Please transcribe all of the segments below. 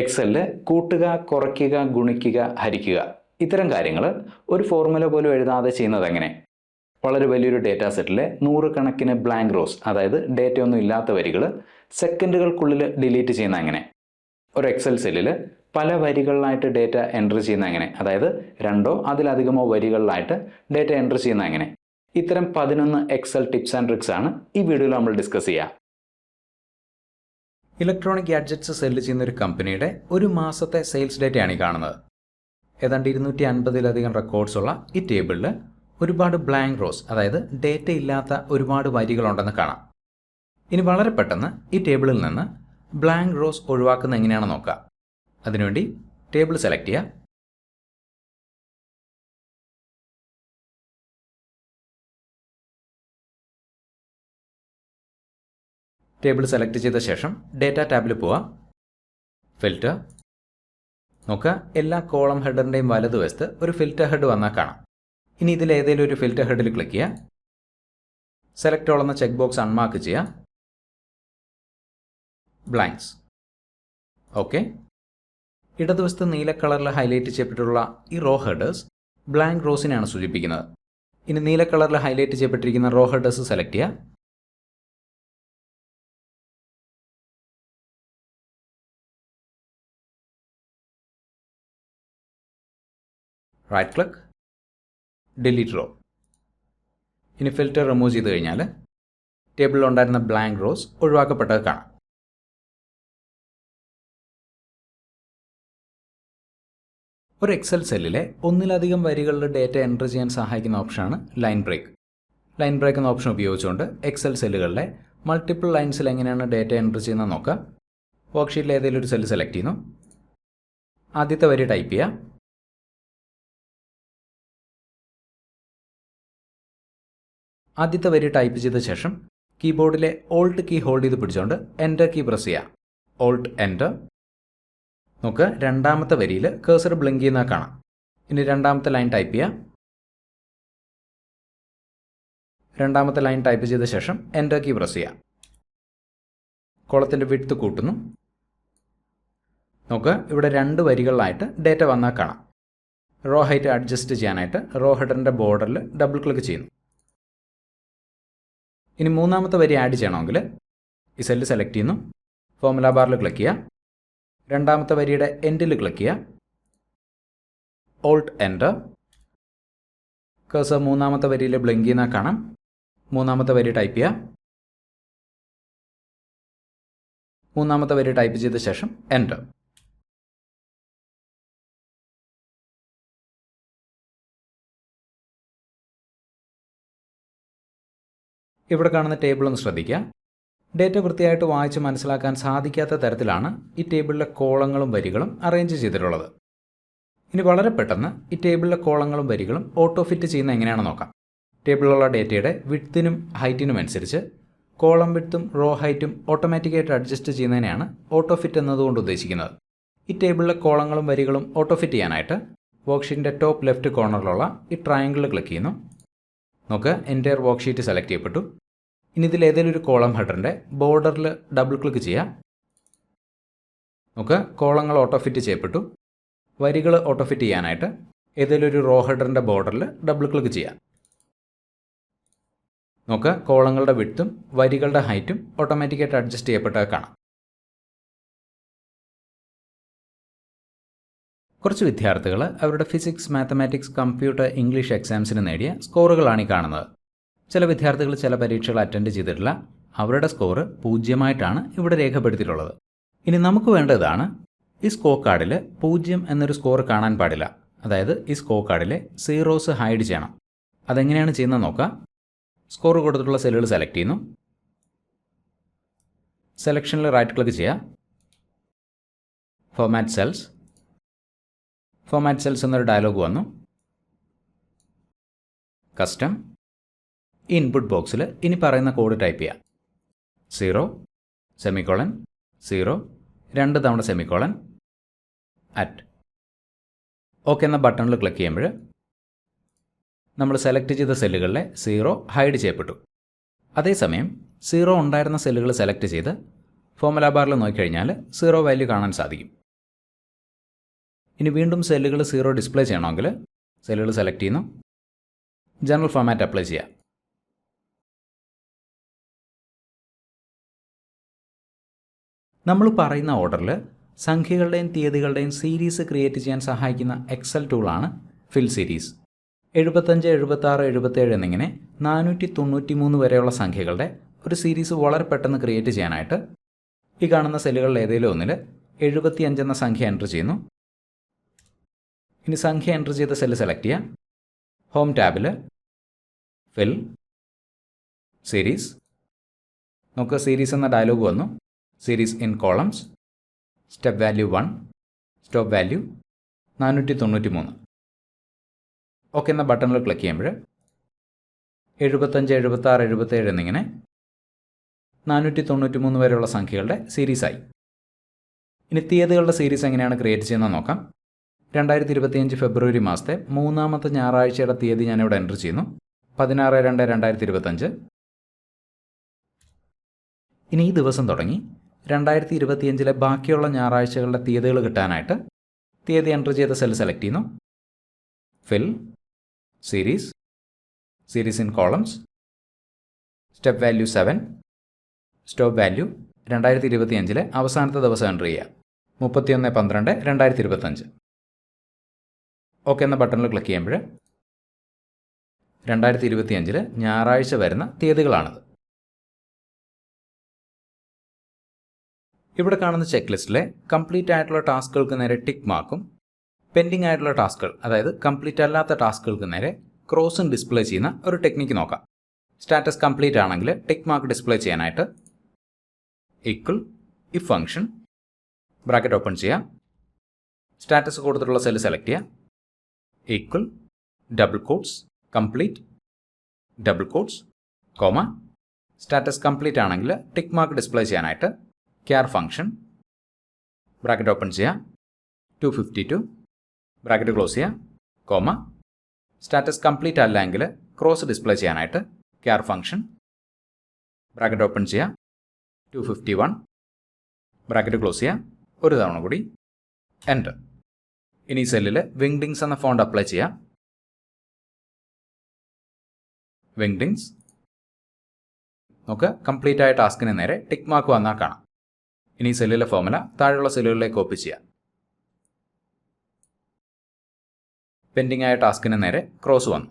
എക്സലിൽ കൂട്ടുക കുറയ്ക്കുക ഗുണിക്കുക ഹരിക്കുക. ഇത്തരം കാര്യങ്ങൾ ഒരു ഫോർമുല പോലും എഴുതാതെ ചെയ്യുന്നത് എങ്ങനെ? വളരെ വലിയൊരു ഡേറ്റാ സെറ്റിലെ നൂറുകണക്കിന് ബ്ലാങ്ക് റോസ് അതായത് ഡേറ്റ ഒന്നും ഇല്ലാത്ത വരികൾ സെക്കൻഡുകൾക്കുള്ളിൽ ഡിലീറ്റ് ചെയ്യുന്ന എങ്ങനെ? ഒരു എക്സൽ സെല്ലിൽ പല വരികളിലായിട്ട് ഡേറ്റ എൻട്രി ചെയ്യുന്ന എങ്ങനെ? അതായത് രണ്ടോ അതിലധികമോ വരികളിലായിട്ട് ഡേറ്റ എൻട്രി ചെയ്യുന്ന എങ്ങനെ? ഇത്തരം പതിനൊന്ന് എക്സൽ ടിപ്സ് ആൻഡ് ട്രിക്സ് ആണ് ഈ വീഡിയോയിൽ നമ്മൾ ഡിസ്കസ് ചെയ്യുക ഇലക്ട്രോണിക് ഗാഡ്ജറ്റ്സ് സെല്ല് ചെയ്യുന്ന ഒരു കമ്പനിയുടെ ഒരു മാസത്തെ സെയിൽസ് ഡേറ്റയാണ് ഈ കാണുന്നത്. ഏതാണ്ട് ഇരുന്നൂറ്റി അൻപതിലധികം റെക്കോർഡ്സ് ഉള്ള ഈ ടേബിളിൽ ഒരുപാട് ബ്ലാങ്ക് റോസ് അതായത് ഡേറ്റ ഇല്ലാത്ത ഒരുപാട് വരികളുണ്ടെന്ന് കാണാം. ഇനി വളരെ പെട്ടെന്ന് ഈ ടേബിളിൽ നിന്ന് ബ്ലാങ്ക് റോസ് ഒഴിവാക്കുന്ന എങ്ങനെയാണെന്ന് നോക്കാം. അതിനുവേണ്ടി ടേബിൾ സെലക്ട് ചെയ്യുക. ടേബിൾ സെലക്ട് ചെയ്ത ശേഷം ഡേറ്റ ടാബിൽ പോവാ. ഫിൽറ്റർ നോക്കുക എല്ലാ കോളം ഹെഡറിന്റെയും വലതുവശത്ത് ഒരു ഫിൽറ്റർ ഹെഡ് വന്നാൽ കാണാം. ഇനി ഇതിൽ ഏതെങ്കിലും ഒരു ഫിൽറ്റർ ഹെഡിൽ ക്ലിക്ക് ചെയ്യുക സെലക്ട് ഓൾ എന്ന ചെക്ക് ബോക്സ് അൺമാർക്ക് ചെയ്യുക ബ്ലാങ്ക്സ്. ഓക്കെ. ഇടതുവശത്ത് നീല കളറിൽ ഹൈലൈറ്റ് ചെയ്യപ്പെട്ടിട്ടുള്ള ഈ റോ ഹെഡേഴ്സ് ബ്ലാങ്ക് റോസിനെയാണ് സൂചിപ്പിക്കുന്നത്. ഇനി നീല കളറിൽ ഹൈലൈറ്റ് ചെയ്യപ്പെട്ടിരിക്കുന്ന റോ ഹെഡേഴ്സ് സെലക്ട് ചെയ്യുക റൈറ്റ് ക്ലിക്ക് ഡിലീറ്റ് റോ ഇനി ഫിൽറ്റർ റിമൂവ് ചെയ്ത് കഴിഞ്ഞാൽ ടേബിളിൽ ഉണ്ടായിരുന്ന ബ്ലാങ്ക് റോസ് ഒഴിവാക്കപ്പെട്ടത് കാണാം. ഒരു എക്സൽ സെല്ലിലെ ഒന്നിലധികം വരികളുടെ ഡേറ്റ എന്റർ ചെയ്യാൻ സഹായിക്കുന്ന ഓപ്ഷനാണ് ലൈൻ ബ്രേക്ക് ലൈൻ ബ്രേക്ക് എന്ന ഓപ്ഷൻ ഉപയോഗിച്ചുകൊണ്ട് എക്സൽ സെല്ലുകളിലെ മൾട്ടിപ്പിൾ ലൈൻസിൽ എങ്ങനെയാണ് ഡേറ്റ എന്റർ ചെയ്യുന്നത് നോക്കുക വർക്ക്ഷീറ്റിൽ ഏതെങ്കിലും ഒരു സെല്ല് സെലക്ട് ചെയ്യുന്നു. ആദ്യത്തെ വരി ടൈപ്പ് ചെയ്യുക. ആദ്യത്തെ വരി ടൈപ്പ് ചെയ്ത ശേഷം കീബോർഡിലെ ഓൾട്ട് കീ ഹോൾഡ് ചെയ്ത് പിടിച്ചുകൊണ്ട് എന്റർ കീ പ്രസ് ചെയ്യുക ഓൾട്ട് എന്റർ നമുക്ക് രണ്ടാമത്തെ വരിയിൽ കേസർ ബ്ലിങ്ക് ചെയ്യുന്ന കാണാം. ഇനി രണ്ടാമത്തെ ലൈൻ ടൈപ്പ് ചെയ്യുക രണ്ടാമത്തെ ലൈൻ ടൈപ്പ് ചെയ്ത ശേഷം എന്റർ കീ പ്രസ് ചെയ്യുക കോളത്തിന്റെ വിട്ത് കൂട്ടുന്നു. നമുക്ക് ഇവിടെ രണ്ട് വരികളിലായിട്ട് ഡേറ്റ വന്നാൽ കാണാം. റോ ഹൈറ്റ് അഡ്ജസ്റ്റ് ചെയ്യാനായിട്ട് റോ ഹെഡറിന്റെ ബോർഡറിൽ ഡബിൾ ക്ലിക്ക് ചെയ്യുന്നു. ഇനി മൂന്നാമത്തെ വരി ആഡ് ചെയ്യണമെങ്കിൽ ഈ സെല്ല് സെലക്ട് ചെയ്യുന്നു. ഫോമുല ബാറിൽ ക്ലിക്ക് ചെയ്യുക. രണ്ടാമത്തെ വരിയുടെ എൻഡിൽ ക്ലിക്ക് ചെയ്യുക. ഓൾട്ട് എന്റർ കേസ് മൂന്നാമത്തെ വരിയിൽ ബ്ലിങ്ക് ചെയ്യുന്ന കാണാം. മൂന്നാമത്തെ വരി ടൈപ്പ് ചെയ്യുക. മൂന്നാമത്തെ വരി ടൈപ്പ് ചെയ്ത ശേഷം എന്റർ ഇവിടെ കാണുന്ന ടേബിൾ ഒന്ന് ശ്രദ്ധിക്കുക. ഡേറ്റ വൃത്തിയായിട്ട് വായിച്ച് മനസ്സിലാക്കാൻ സാധിക്കാത്ത തരത്തിലാണ് ഈ ടേബിളിലെ കോളങ്ങളും വരികളും അറേഞ്ച് ചെയ്തിട്ടുള്ളത്. ഇനി വളരെ പെട്ടെന്ന് ഈ ടേബിളിലെ കോളങ്ങളും വരികളും ഓട്ടോ ഫിറ്റ് ചെയ്യുന്ന എങ്ങനെയാണെന്ന് നോക്കാം. ടേബിളിലുള്ള ഡേറ്റയുടെ വിഡ്ത്തിനും ഹൈറ്റിനും അനുസരിച്ച് കോളം വിഡ്ത്തും റോ ഹൈറ്റും ഓട്ടോമാറ്റിക്കായിട്ട് അഡ്ജസ്റ്റ് ചെയ്യുന്നതിനെയാണ് ഓട്ടോ ഫിറ്റ് എന്നതുകൊണ്ട് ഉദ്ദേശിക്കുന്നത്. ഈ ടേബിളിലെ കോളങ്ങളും വരികളും ഓട്ടോ ഫിറ്റ് ചെയ്യാനായിട്ട് വർക്ക്ഷീറ്റിന്റെ ടോപ്പ് ലെഫ്റ്റ് കോർണറിലുള്ള ഈ ട്രയാങ്കിളിൽ ക്ലിക്ക് ചെയ്യുന്നു. നമുക്ക് വർക്ക് വർക്ക്ഷീറ്റ് സെലക്ട് ചെയ്യപ്പെട്ടു. ഇനി ഇതിൽ ഏതെങ്കിലും ഒരു കോളം ഹെഡറിന്റെ ബോർഡറിൽ ഡബിൾ ക്ലിക്ക് ചെയ്യാം. നമുക്ക് കോളങ്ങൾ ഓട്ടോ ഫിറ്റ് ചെയ്യപ്പെട്ടു. വരികൾ ഓട്ടോ ഫിറ്റ് ചെയ്യാനായിട്ട് ഏതെങ്കിലും ഒരു റോ ഹെഡറിന്റെ ബോർഡറിൽ ഡബിൾ ക്ലിക്ക് ചെയ്യാം. നമുക്ക് കോളങ്ങളുടെ വിട്ടും വരികളുടെ ഹൈറ്റും ഓട്ടോമാറ്റിക്കായിട്ട് അഡ്ജസ്റ്റ് ചെയ്യപ്പെട്ടത് കാണാം. കുറച്ച് വിദ്യാർത്ഥികൾ അവരുടെ ഫിസിക്സ് മാത്തമാറ്റിക്സ് കമ്പ്യൂട്ടർ ഇംഗ്ലീഷ് എക്സാംസിന് നേടിയ സ്കോറുകളാണ് ഈ കാണുന്നത്. ചില വിദ്യാർത്ഥികൾ ചില പരീക്ഷകൾ അറ്റൻഡ് ചെയ്തിട്ടില്ല. അവരുടെ സ്കോർ പൂജ്യമായിട്ടാണ് ഇവിടെ രേഖപ്പെടുത്തിയിട്ടുള്ളത്. ഇനി നമുക്ക് വേണ്ടതാണ് ഈ സ്കോർ കാർഡിൽ പൂജ്യം എന്നൊരു സ്കോർ കാണാൻ പാടില്ല. അതായത് ഈ സ്കോർ കാർഡിലെ സീറോസ് ഹൈഡ് ചെയ്യണം. അതെങ്ങനെയാണ് ചെയ്യുന്നത് നോക്കാം. സ്കോർ കൊടുത്തിട്ടുള്ള സെല്ലുകൾ സെലക്ട് ചെയ്യുന്നു. സെലക്ഷനിൽ റൈറ്റ് ക്ലിക്ക് ചെയ്യുക. Format cells. ഫോമാറ്റ് സെൽസ് എന്നൊരു ഡയലോഗ് വന്നു. കസ്റ്റം ഇൻപുട്ട് ബോക്സിൽ ഇനി പറയുന്ന കോഡ് ടൈപ്പ് ചെയ്യാം. സീറോ സെമിക്കോളൻ സീറോ രണ്ട് തവണ സെമിക്കോളൻ അറ്റ് ഓക്കെ എന്ന ബട്ടണിൽ ക്ലിക്ക് ചെയ്യുമ്പോൾ നമ്മൾ സെലക്ട് ചെയ്ത സെല്ലുകളിലെ സീറോ ഹൈഡ് ചെയ്യപ്പെട്ടു. അതേസമയം സീറോ ഉണ്ടായിരുന്ന സെല്ലുകൾ സെലക്ട് ചെയ്ത് ഫോമുല ബാറിൽ നോക്കിക്കഴിഞ്ഞാൽ സീറോ വാല്യൂ കാണാൻ സാധിക്കും. ഇനി വീണ്ടും സെല്ലുകൾ സീറോ ഡിസ്പ്ലേ ചെയ്യണമെങ്കിൽ സെല്ലുകൾ സെലക്ട് ചെയ്യുന്നു. ജനറൽ ഫോമാറ്റ് അപ്ലൈ ചെയ്യാം നമ്മൾ പറയുന്ന ഓർഡറിൽ സംഖ്യകളുടെയും തീയതികളുടെയും സീരീസ് ക്രിയേറ്റ് ചെയ്യാൻ സഹായിക്കുന്ന എക്സൽ ടൂളാണ് ഫിൽ സീരീസ്. എഴുപത്തഞ്ച് എഴുപത്താറ് എഴുപത്തേഴ് എന്നിങ്ങനെ നാനൂറ്റി തൊണ്ണൂറ്റി മൂന്ന് വരെയുള്ള സംഖ്യകളുടെ ഒരു സീരീസ് വളരെ പെട്ടെന്ന് ക്രിയേറ്റ് ചെയ്യാനായിട്ട് ഈ കാണുന്ന സെല്ലുകളിൽ ഏതെങ്കിലും ഒന്നിൽ എഴുപത്തിയഞ്ച് എന്ന സംഖ്യ എന്റർ ചെയ്യുന്നു. ഇനി സംഖ്യ എന്റർ ചെയ്ത സെല്ല് സെലക്ട് ചെയ്യാം. ഹോം ടാബിൽ ഫിൽ സീരീസ് നമുക്ക് സീരീസ് എന്ന ഡയലോഗ് വന്നു. Series in columns step value one stop value നാനൂറ്റി തൊണ്ണൂറ്റി മൂന്ന് ഓക്കെ എന്ന ബട്ടണിൽ ക്ലിക്ക് ചെയ്യുമ്പോൾ എഴുപത്തഞ്ച് എഴുപത്താറ് എഴുപത്തേഴ് എന്നിങ്ങനെ നാനൂറ്റി തൊണ്ണൂറ്റി മൂന്ന് വരെയുള്ള സംഖ്യകളുടെ സീരീസായി ഇനി തീയതികളുടെ സീരീസ് എങ്ങനെയാണ് ക്രിയേറ്റ് ചെയ്യുന്നത് നോക്കാം. രണ്ടായിരത്തി ഇരുപത്തിയഞ്ച് ഫെബ്രുവരി മാസത്തെ മൂന്നാമത്തെ ഞായറാഴ്ചയുടെ തീയതി ഞാനിവിടെ എന്റർ ചെയ്യുന്നു. പതിനാറ് രണ്ട് രണ്ടായിരത്തി ഇരുപത്തഞ്ച് ഇനി ഈ ദിവസം തുടങ്ങി രണ്ടായിരത്തി ഇരുപത്തിയഞ്ചിലെ ബാക്കിയുള്ള ഞായറാഴ്ചകളുടെ തീയതികൾ കിട്ടാനായിട്ട് തീയതി എന്റർ ചെയ്ത സെൽ സെലക്ട് ചെയ്യുന്നു. Fill series series in columns step value seven stop value രണ്ടായിരത്തി ഇരുപത്തിയഞ്ചിലെ അവസാനത്തെ ദിവസം എന്റർ ചെയ്യുക. മുപ്പത്തിയൊന്ന് പന്ത്രണ്ട് രണ്ടായിരത്തി ഇരുപത്തഞ്ച് ഓക്കെ എന്ന ബട്ടണിൽ ക്ലിക്ക് ചെയ്യുമ്പോൾ രണ്ടായിരത്തി ഇരുപത്തിയഞ്ചിൽ ഞായറാഴ്ച വരുന്ന തീയതികളാണത്. ഇവിടെ കാണുന്ന ചെക്ക് ലിസ്റ്റിലെ കംപ്ലീറ്റ് ആയിട്ടുള്ള ടാസ്കുകൾക്ക് നേരെ ടിക്ക് മാർക്കും പെൻഡിങ് ആയിട്ടുള്ള ടാസ്കുകൾ അതായത് കംപ്ലീറ്റ് അല്ലാത്ത ടാസ്കുകൾക്ക് നേരെ ക്രോസും ഡിസ്പ്ലേ ചെയ്യുന്ന ഒരു ടെക്നിക്ക് നോക്കാം. സ്റ്റാറ്റസ് കംപ്ലീറ്റ് ആണെങ്കിൽ ടിക്ക് മാർക്ക് ഡിസ്പ്ലേ ചെയ്യാനായിട്ട് equal if function bracket open ചെയ്യാം സ്റ്റാറ്റസ് കൊടുത്തിട്ടുള്ള സെല്ല് സെലക്ട് ചെയ്യാം equal double quotes complete double quotes comma status complete ആണെങ്കിൽ ടിക്ക് മാർക്ക് ഡിസ്പ്ലേ ചെയ്യാനായിട്ട് കെയർ ഫംഗ്ഷൻ ബ്രാക്കറ്റ് ഓപ്പൺ ചെയ്യാം two fifty two bracket close ചെയ്യാം comma status complete അല്ലെങ്കിൽ cross display ചെയ്യാനായിട്ട് char function bracket open ചെയ്യാം two fifty one bracket close ചെയ്യാം ഒരു തവണ കൂടി എന്റർ ഇനി സെല്ലിൽ വിങ്ഡിങ്സ് എന്ന ഫോണ്ട് അപ്ലൈ ചെയ്യാം. വിങ്ഡിങ്സ് നമുക്ക് കംപ്ലീറ്റ് ആയ ടാസ്കിന് നേരെ ടിക്ക് മാർക്ക് വന്നാൽ കാണാം. ഇനി സെല്ലിലെ ഫോമുല താഴെയുള്ള സെല്ലുകളിലേക്ക് കോപ്പി ചെയ്യാം. പെൻഡിംഗ് ആയ ടാസ്കിന് നേരെ ക്രോസ് വന്നു.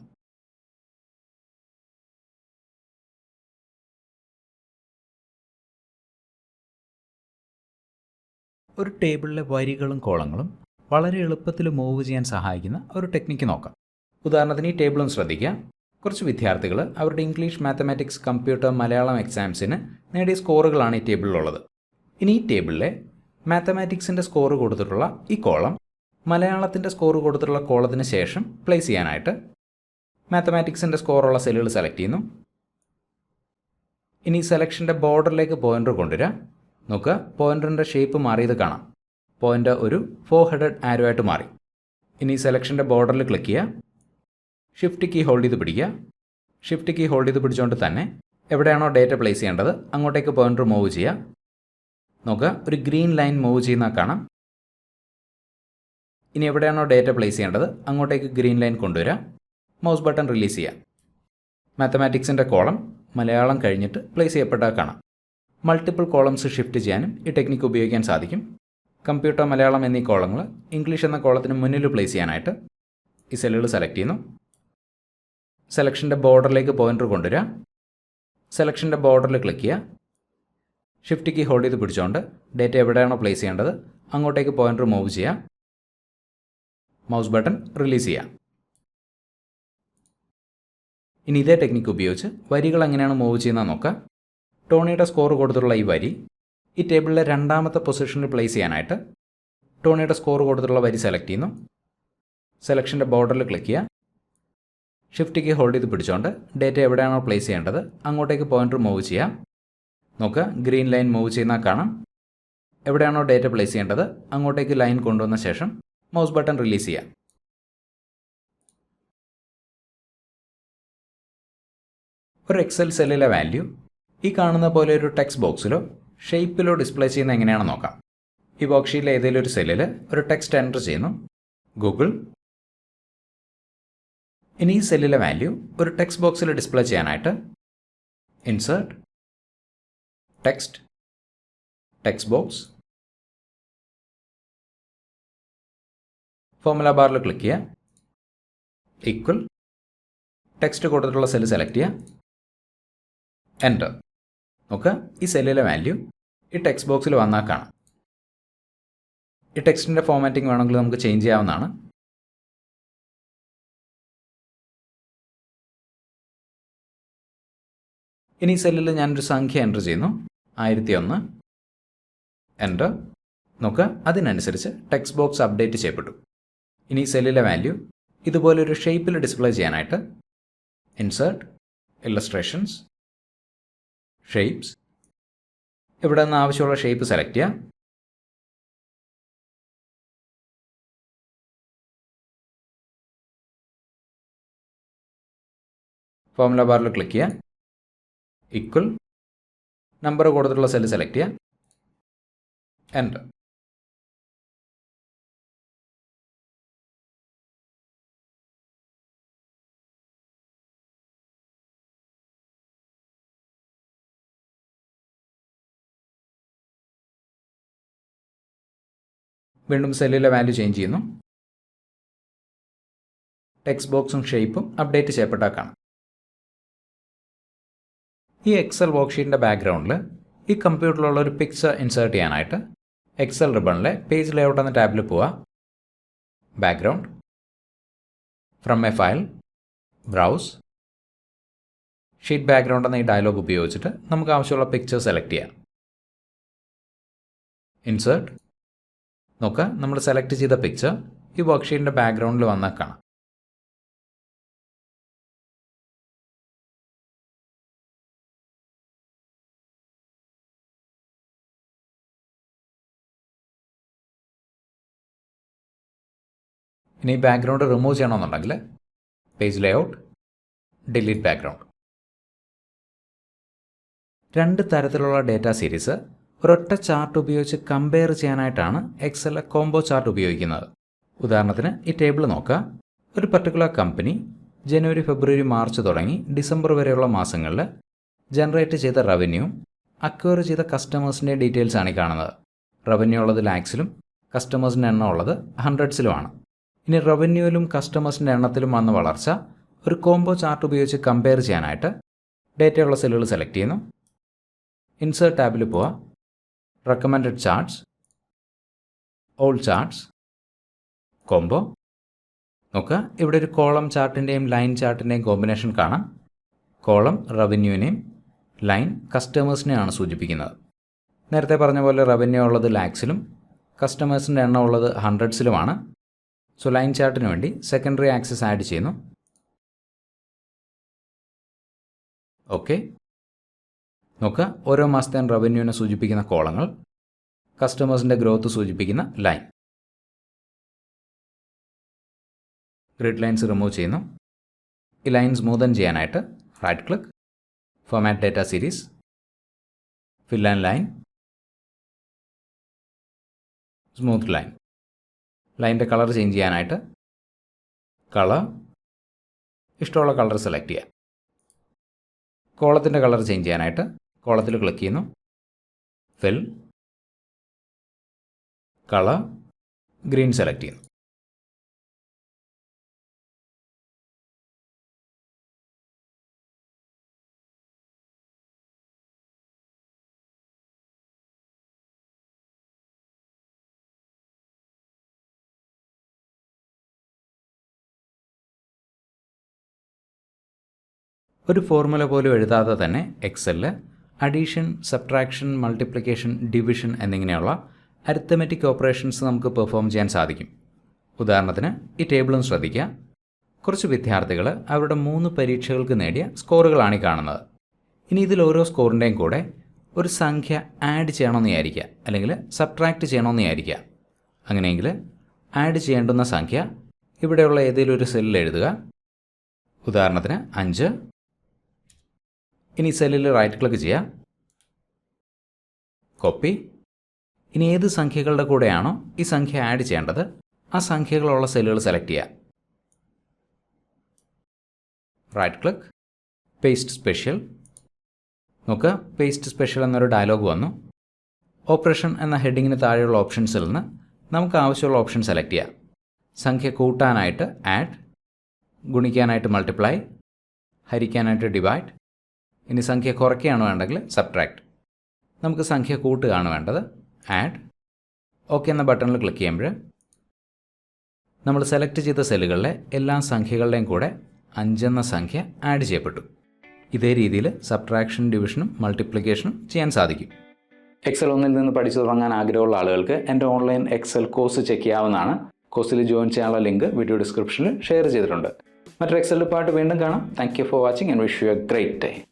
ഒരു ടേബിളിലെ വരികളും കോളങ്ങളും വളരെ എളുപ്പത്തിൽ മൂവ് ചെയ്യാൻ സഹായിക്കുന്ന ഒരു ടെക്നിക്ക് നോക്കാം. ഉദാഹരണത്തിന് ഈ ടേബിളും ശ്രദ്ധിക്കുക. കുറച്ച് വിദ്യാർത്ഥികൾ അവരുടെ ഇംഗ്ലീഷ് മാത്തമാറ്റിക്സ് കമ്പ്യൂട്ടർ മലയാളം എക്സാംസിന് നേടിയ സ്കോറുകളാണ് ഈ ടേബിളിലുള്ളത് ഇനി ഈ ടേബിളിലെ മാത്തമാറ്റിക്സിന്റെ സ്കോർ കൊടുത്തിട്ടുള്ള ഈ കോളം മലയാളത്തിന്റെ സ്കോർ കൊടുത്തിട്ടുള്ള കോളത്തിന് ശേഷം പ്ലേസ് ചെയ്യാനായിട്ട് മാത്തമാറ്റിക്സിന്റെ സ്കോറുള്ള സെല്ലുകൾ സെലക്ട് ചെയ്യുന്നു. ഇനി സെലക്ഷന്റെ ബോർഡറിലേക്ക് പോയിന്റർ കൊണ്ടുവരാം നോക്കുക പോയിന്ററിന്റെ ഷേപ്പ് മാറിയത് കാണാം. പോയിന്റ് ഒരു ഫോർ ഹെഡഡ് ആരോ ആയിട്ട് മാറി. ഇനി സെലക്ഷന്റെ ബോർഡറിൽ ക്ലിക്ക് ചെയ്യുക. ഷിഫ്റ്റ് കീ ഹോൾഡ് ചെയ്ത് പിടിക്കുക. ഷിഫ്റ്റ് കീ ഹോൾഡ് ചെയ്ത് പിടിച്ചുകൊണ്ട് തന്നെ എവിടെയാണോ ഡേറ്റ പ്ലേസ് ചെയ്യേണ്ടത് അങ്ങോട്ടേക്ക് പോയിന്റർ മൂവ് ചെയ്യുക. നോക്കുക ഒരു ഗ്രീൻ ലൈൻ മൂവ് ചെയ്യുന്ന കാണാം. ഇനി എവിടെയാണോ ഡേറ്റ പ്ലേസ് ചെയ്യേണ്ടത് അങ്ങോട്ടേക്ക് ഗ്രീൻ ലൈൻ കൊണ്ടുവരിക. മൗസ് ബട്ടൺ റിലീസ് ചെയ്യുക. മാത്തമാറ്റിക്സിന്റെ കോളം മലയാളം കഴിഞ്ഞിട്ട് പ്ലേസ് ചെയ്യപ്പെട്ടാൽ കാണാം. മൾട്ടിപ്പിൾ കോളംസ് ഷിഫ്റ്റ് ചെയ്യാനും ഈ ടെക്നിക്ക് ഉപയോഗിക്കാൻ സാധിക്കും. കമ്പ്യൂട്ടർ മലയാളം എന്നീ കോളങ്ങൾ ഇംഗ്ലീഷ് എന്ന കോളത്തിന് മുന്നിൽ പ്ലേസ് ചെയ്യാനായിട്ട് ഈ സെല്ലുകൾ സെലക്ട് ചെയ്യുന്നു. സെലക്ഷന്റെ ബോർഡറിലേക്ക് പോയിന്റർ കൊണ്ടുവരിക. സെലക്ഷന്റെ ബോർഡറിൽ ക്ലിക്ക് ചെയ്യുക. ഷിഫ്റ്റ് കീ ഹോൾഡ് ചെയ്ത് പിടിച്ചുകൊണ്ട് ഡേറ്റ എവിടെയാണോ പ്ലേസ് ചെയ്യേണ്ടത് അങ്ങോട്ടേക്ക് പോയിന്റർ മൂവ് ചെയ്യുക. മൗസ് ബട്ടൺ റിലീസ് ചെയ്യുക. ഇനി ഇതേ ടെക്നിക്ക് ഉപയോഗിച്ച് വരികൾ എങ്ങനെയാണ് മൂവ് ചെയ്യുന്നത് നോക്കാം ടോണിയുടെ സ്കോർ കൊടുത്തിട്ടുള്ള ഈ വരി ഈ ടേബിളിലെ രണ്ടാമത്തെ പൊസിഷനിൽ പ്ലേസ് ചെയ്യാനായിട്ട് ടോണിയുടെ സ്കോർ കൊടുത്തിട്ടുള്ള വരി സെലക്ട് ചെയ്യുന്നു. സെലക്ഷന്റെ ബോർഡറിൽ ക്ലിക്ക് ചെയ്യുക. ഷിഫ്റ്റ് കീ ഹോൾഡ് ചെയ്ത് പിടിച്ചുകൊണ്ട് ഡേറ്റ എവിടെയാണോ പ്ലേസ് ചെയ്യേണ്ടത് അങ്ങോട്ടേക്ക് പോയിന്റർ മൂവ് ചെയ്യാം നോക്കുക ഗ്രീൻ ലൈൻ മൂവ് ചെയ്യുന്ന കാണാം. എവിടെയാണോ ഡേറ്റ പ്ലേസ് ചെയ്യേണ്ടത് അങ്ങോട്ടേക്ക് ലൈൻ കൊണ്ടുവന്ന ശേഷം മൗസ് ബട്ടൺ റിലീസ് ചെയ്യാം ഒരു എക്സൽ സെല്ലിലെ വാല്യൂ ഈ കാണുന്ന പോലെ ഒരു ടെക്സ്റ്റ് ബോക്സിലോ ഷേപ്പിലോ ഡിസ്പ്ലേ ചെയ്യുന്ന എങ്ങനെയാണെന്ന് നോക്കാം. ഈ ബോക്സ് ഏതെങ്കിലും ഒരു സെല്ലിൽ ഒരു ടെക്സ്റ്റ് എന്റർ ചെയ്യുന്നു. ഗൂഗിൾ ഇനി ഈ സെല്ലിലെ വാല്യൂ ഒരു ടെക്സ്റ്റ് ബോക്സിൽ ഡിസ്പ്ലേ ചെയ്യാനായിട്ട് insert text text box formula ബാറിൽ ക്ലിക്ക് ചെയ്യുക. ഈക്വൽ ടെക്സ്റ്റ് കൊടുത്തിട്ടുള്ള സെല്ല് സെലക്ട് ചെയ്യുക. എന്റർ നോക്കുക ഈ സെല്ലിലെ വാല്യൂ ഈ ടെക്സ്റ്റ് ബോക്സിൽ വന്നാൽ കാണാം. ഈ ടെക്സ്റ്റിന്റെ ഫോമാറ്റിംഗ് വേണമെങ്കിൽ നമുക്ക് ചേഞ്ച് ചെയ്യാവുന്നതാണ്. ഇനി സെല്ലിൽ ഞാനൊരു സംഖ്യ എന്റർ ചെയ്യുന്നു. ആയിരത്തി ഒന്ന് എന്റർ നോക്കുക അതിനനുസരിച്ച് ടെക്സ്റ്റ് ബോക്സ് അപ്ഡേറ്റ് ചെയ്യപ്പെട്ടു. ഇനി സെല്ലിലെ വാല്യൂ ഇതുപോലൊരു ഷേപ്പിൽ ഡിസ്പ്ലേ ചെയ്യാനായിട്ട് ഇൻസേർട്ട് ഇല്ലസ്ട്രേഷൻസ് ഷേപ്സ് ഇവിടെ നിന്ന് ആവശ്യമുള്ള ഷേപ്പ് സെലക്ട് ചെയ്യാം ഫോമുല ബാറിൽ ക്ലിക്ക് ചെയ്യാം ഇക്വൽ നമ്പർ കൊടുത്തിട്ടുള്ള സെല്ല് സെലക്ട് ചെയ്യാം എന്റർ വീണ്ടും സെല്ലിലെ വാല്യൂ ചേഞ്ച് ചെയ്യുന്നു. ടെക്സ്റ്റ് ബോക്സും ഷേപ്പും അപ്ഡേറ്റ് ചെയ്യപ്പെട്ടാൽ ഈ എക്സൽ വർക്ക്ഷീറ്റിന്റെ ബാക്ക്ഗ്രൗണ്ടിൽ ഈ കമ്പ്യൂട്ടറിലുള്ള ഒരു പിക്ചർ ഇൻസേർട്ട് ചെയ്യാനായിട്ട് എക്സൽ റിബണിലെ പേജ് ലേഔട്ട് എന്ന ടാബിൽ പോവുക background from a file browse sheet background എന്ന ഈ ഡയലോഗ് ഉപയോഗിച്ചിട്ട് നമുക്ക് ആവശ്യമുള്ള പിക്ചർ സെലക്ട് ചെയ്യാം. ഇൻസേർട്ട് നോക്കുക നമ്മൾ സെലക്ട് ചെയ്ത പിക്ചർ ഈ വർക്ക്ഷീറ്റിന്റെ ബാക്ക്ഗ്രൗണ്ടിൽ വന്നാൽ കാണാം. ഇനി ബാക്ക്ഗ്രൗണ്ട് റിമൂവ് ചെയ്യണമെന്നുണ്ടെങ്കിൽ പേജ് ലേഔട്ട് ഡിലീറ്റ് ബാക്ക്ഗ്രൗണ്ട് രണ്ട് തരത്തിലുള്ള ഡേറ്റ സീരീസ് ഒരൊറ്റ ചാർട്ട് ഉപയോഗിച്ച് കമ്പയർ ചെയ്യാനായിട്ടാണ് എക്സൽ കോംബോ ചാർട്ട് ഉപയോഗിക്കുന്നത്. ഉദാഹരണത്തിന് ഈ ടേബിൾ നോക്കുക. ഒരു പർട്ടിക്കുലർ കമ്പനി ജനുവരി ഫെബ്രുവരി മാർച്ച് തുടങ്ങി ഡിസംബർ വരെയുള്ള മാസങ്ങളിൽ ജനറേറ്റ് ചെയ്ത റവന്യൂ അക്വയർ ചെയ്ത കസ്റ്റമേഴ്സിന്റെ ഡീറ്റെയിൽസ് ആണ് ഈ കാണുന്നത്. റവന്യൂ ഉള്ളത് ലാക്സിലും കസ്റ്റമേഴ്സിന്റെ എണ്ണം ഉള്ളത് ഹൺഡ്രഡ്സിലുമാണ് ഇനി റവന്യൂവിലും കസ്റ്റമേഴ്സിന്റെ എണ്ണത്തിലും വന്ന വളർച്ച ഒരു കോംബോ ചാർട്ട് ഉപയോഗിച്ച് കമ്പയർ ചെയ്യാനായിട്ട് ഡേറ്റയുള്ള സെല്ലുകൾ സെലക്ട് ചെയ്യുന്നു. ഇൻസേർട്ട് ടാബിൽ പോവുക. Recommended charts, old charts, combo. നോക്കുക ഇവിടെ ഒരു കോളം ചാർട്ടിന്റെയും ലൈൻ ചാർട്ടിന്റെയും കോമ്പിനേഷൻ കാണാം. കോളം റവന്യൂവിനെയും ലൈൻ കസ്റ്റമേഴ്സിനെയാണ് സൂചിപ്പിക്കുന്നത്. നേരത്തെ പറഞ്ഞ പോലെ റവന്യൂ ഉള്ളത് ലാക്സിലും കസ്റ്റമേഴ്സിന്റെ എണ്ണം ഉള്ളത് ഹൺഡ്രഡ്സിലുമാണ് സോ ലൈൻ ചാർട്ടിന് വേണ്ടി സെക്കൻഡറി ആക്സസ് ആഡ് ചെയ്യുന്നു. ഓക്കെ നോക്കുക ഓരോ മാസത്തെ റവന്യൂവിനെ സൂചിപ്പിക്കുന്ന കോളങ്ങൾ കസ്റ്റമേഴ്സിന്റെ ഗ്രോത്ത് സൂചിപ്പിക്കുന്ന ലൈൻ ഗ്രിഡ് ലൈൻസ് റിമൂവ് ചെയ്യുന്നു. ഈ ലൈൻ സ്മൂതൻ ചെയ്യാനായിട്ട് right click format data series fill and line smooth line ലൈന്റെ colour change ചെയ്യാനായിട്ട് കളർ ഇഷ്ടമുള്ള കളർ സെലക്ട് ചെയ്യുക. കോളത്തിന്റെ കളർ ചേഞ്ച് ചെയ്യാനായിട്ട് കോളത്തിൽ ക്ലിക്ക് ചെയ്യുന്നു. ഫിൽ കളർ ഗ്രീൻ സെലക്ട് ചെയ്യുന്നു. ഒരു ഫോർമുല പോലും എഴുതാതെ തന്നെ എക്സലിൽ അഡീഷൻ സബ്ട്രാക്ഷൻ മൾട്ടിപ്ലിക്കേഷൻ ഡിവിഷൻ എന്നിങ്ങനെയുള്ള അരിത്തമെറ്റിക് ഓപ്പറേഷൻസ് നമുക്ക് പെർഫോം ചെയ്യാൻ സാധിക്കും. ഉദാഹരണത്തിന് ഈ ടേബിളും ശ്രദ്ധിക്കുക. കുറച്ച് വിദ്യാർത്ഥികൾ അവരുടെ മൂന്ന് പരീക്ഷകൾക്ക് നേടിയ സ്കോറുകളാണ് ഈ കാണുന്നത്. ഇനി ഇതിൽ ഓരോ സ്കോറിന്റെയും കൂടെ ഒരു സംഖ്യ ആഡ് ചെയ്യണമെന്ന് വിചാരിക്കുക. അല്ലെങ്കിൽ സബ്ട്രാക്റ്റ് ചെയ്യണമെന്ന് വിചാരിക്കുക. അങ്ങനെയെങ്കിൽ ആഡ് ചെയ്യേണ്ടുന്ന സംഖ്യ ഇവിടെയുള്ള ഏതെങ്കിലും ഒരു സെല്ലിൽ എഴുതുക. ഉദാഹരണത്തിന് അഞ്ച്. ഇനി സെല്ലിൽ റൈറ്റ് ക്ലിക്ക് ചെയ്യുക കോപ്പി ഇനി ഏത് സംഖ്യകളുടെ കൂടെയാണോ ഈ സംഖ്യ ആഡ് ചെയ്യേണ്ടത് ആ സംഖ്യകളുള്ള സെല്ലുകൾ സെലക്ട് ചെയ്യുക റൈറ്റ് ക്ലിക്ക് പേസ്റ്റ് സ്പെഷ്യൽ നോക്കുക പേസ്റ്റ് സ്പെഷ്യൽ എന്നൊരു ഡയലോഗ് വന്നു. ഓപ്പറേഷൻ എന്ന ഹെഡിങ്ങിന് താഴെയുള്ള ഓപ്ഷൻസിൽ നിന്ന് നമുക്ക് ആവശ്യമുള്ള ഓപ്ഷൻ സെലക്ട് ചെയ്യാം. സംഖ്യ കൂട്ടാനായിട്ട് ആഡ് ഗുണിക്കാനായിട്ട് മൾട്ടിപ്ലൈ ഹരിക്കാനായിട്ട് ഡിവൈഡ് ഇനി സംഖ്യ കുറയ്ക്കുകയാണ് വേണ്ടെങ്കിൽ സബ്ട്രാക്ട് നമുക്ക് സംഖ്യ കൂട്ടുകയാണ് വേണ്ടത്. ആഡ് ഓക്കെ എന്ന ബട്ടണിൽ ക്ലിക്ക് ചെയ്യുമ്പോൾ നമ്മൾ സെലക്ട് ചെയ്ത സെല്ലുകളിലെ എല്ലാ സംഖ്യകളുടെയും കൂടെ അഞ്ചെന്ന സംഖ്യ ആഡ് ചെയ്യപ്പെട്ടു. ഇതേ രീതിയിൽ സബ്ട്രാക്ഷൻ ഡിവിഷനും മൾട്ടിപ്ലിക്കേഷനും ചെയ്യാൻ സാധിക്കും. എക്സൽ ഒന്നിൽ നിന്ന് പഠിച്ചു തുടങ്ങാൻ ആഗ്രഹമുള്ള ആളുകൾക്ക് എന്റെ ഓൺലൈൻ എക്സൽ കോഴ്സ് ചെക്ക് ചെയ്യാവുന്നതാണ്. കോഴ്സിൽ ജോയിൻ ചെയ്യാനുള്ള ലിങ്ക് വീഡിയോ ഡിസ്ക്രിപ്ഷനിൽ ഷെയർ ചെയ്തിട്ടുണ്ട്. മറ്റൊരു എക്സൽ പാട്ട് വീണ്ടും കാണാം. Thank you for watching and wish you a great day